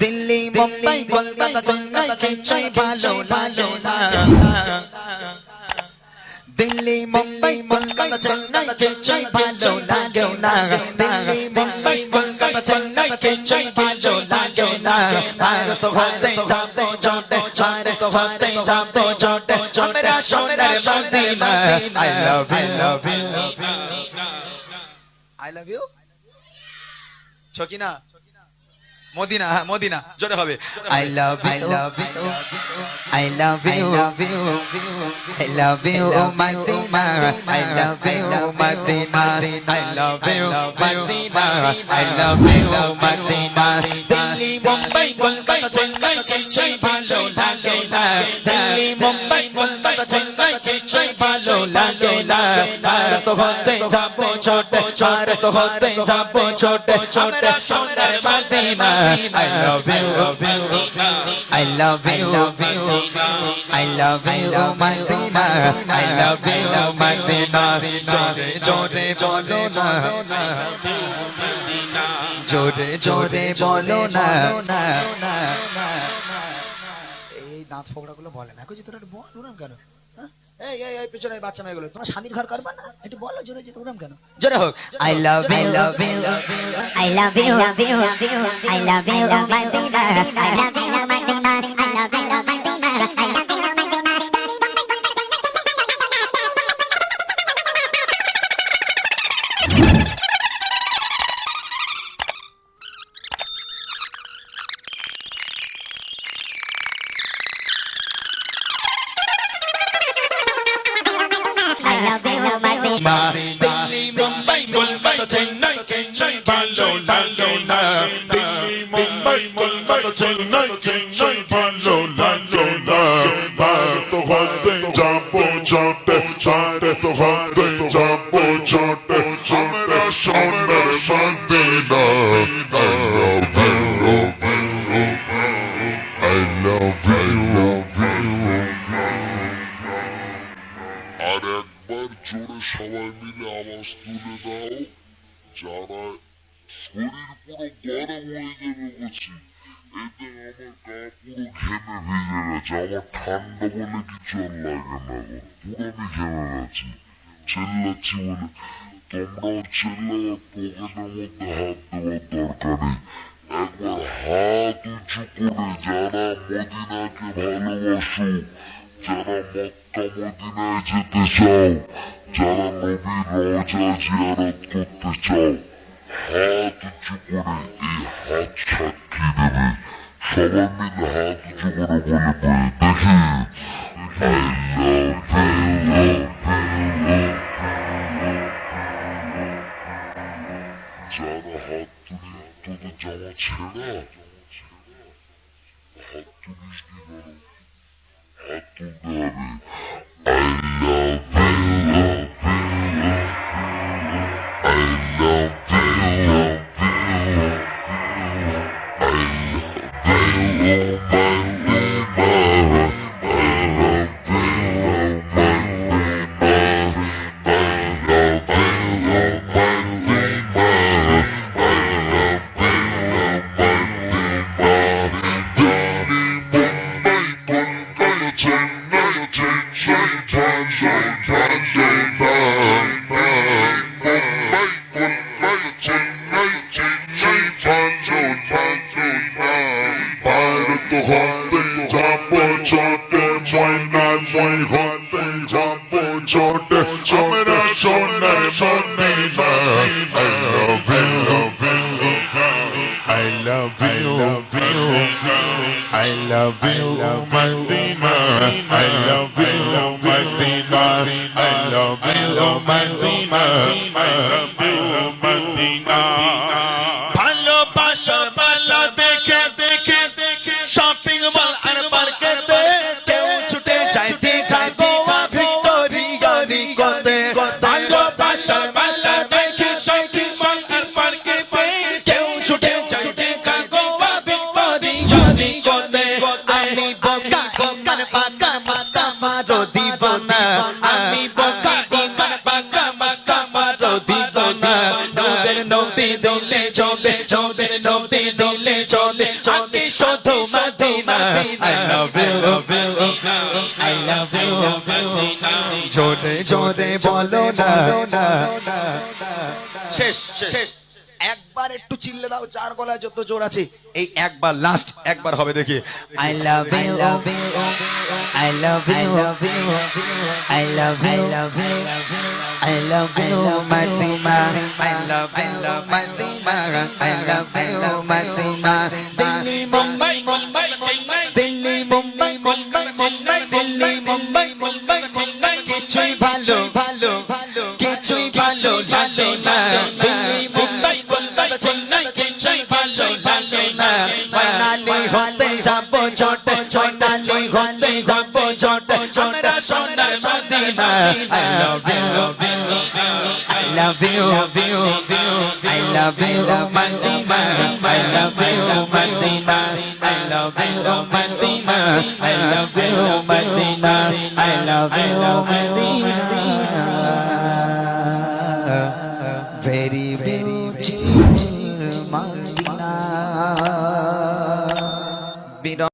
দিল্লি মুম্বাই কলকাতা চেন্নাই চেন্নাই ভালো লাগে না দিল্লি মুম্বাই কলকাতা চেন্নাই চেন্নাই ভালো লাগে না। দিল্লি মুম্বাই কলকাতা চেন্নাই চেন্নাই ভালো লাগে না। ভারত হতে যাবে ছোটে ভারত হতে যাবে ছোটে আমরা সোনার Madina. I love you love you I love you Sakina Madina হ্যাঁ মদিনা জোরে হবে I love I love you I love you I love you, Madina. I love you, Madina. I love you, Madina. I love you, Madina Delhi Mumbai Kolkata Chennai Chennai ভালো লাগে না চেন্নাই ভালো লাগে না ভারত হতে যাব ছোটে ভারত হতে যাব ছোটে ছোটে সোনার Madina I love you, I love you, I love you, Madina. I love you, Madina. জোরে জোরে বলো না জোরে জোরে বলো না এই দাঁত ফোকড়া গুলো বলে না কিছু তোরা বল কেন? এই এই এই পিছনে বাচ্চা মেয়েগুলো তোমার স্বামীর ঘর করবা না একটু বলো জোরে জোরে ওরম কেন জোরে হোক I love you love you I love you, love you, I love you, Madina. I love you, Madina. I love you, Madina. I love Delhi Mumbai Kolkata Chennai Chennai ভালো লাগে না দিল্লি মুম্বাই কলকাতা চেন্নাই চেন্নাই ভালো লাগে না ভারত হতে যাব ছোটে ভারত হতে যাব ছোটে আমরা সোনার Madina I love you, I love you, আর একবার জোরে সবাই মিলে আওয়াজ তুলে দাও। যারা শরীর পুরো গরম হয়ে যাবে বলছি, এতে আমার গা পুরো ঘেমে ভিজে গেছে। আমার ঠান্ডা বলে কিছু আর লাগে না গো, পুরো আমি ঘেমে গেছি। চেল্লাচ্ছি বলে, তোমরাও চেল্লাও, আর পকেটের মধ্যে হাত দেওয়ার দরকার নেই একবার হাত উঁচু করে যারা মদিনাকে ভালোবাসো যারা মক্কা মদিনায় যেতে চাও যারা নবীর রওজা জিয়ারত করতে চাও হাত উঁচু করে এই হাত সাক্ষী দেবে সবাই মিলে হাত উঁচু করে বলে পড়ে দেখি. যারা হাত তুলি তোদের জামা ছেঁড়া হাত তুলিস কি করো হাত তুলতে I'm in a zone. I love you. I love you. I love you, my demon. I love you. জোরে জোরে বলো না শেষ শেষ একবার একটু চিল্লে দাও চার গলায় যত জোর আছে এই একবার লাস্ট একবার হবে দেখি I love you love you I love you love you I love you love you I love you মাতিমা I love you মাতিমা আই লাভ ভালো লাগে না দিল্লি মুম্বাই কলকাতা চেন্নাই চেন্নাই ভালো লাগে না মানালি হতে যাব ছোটে ছোটালি হতে যাব ছোটে আমরা সোনার Madina I love you I love you I love you Madina I love you Madina I love you Madina I love you Madina I love you Madina very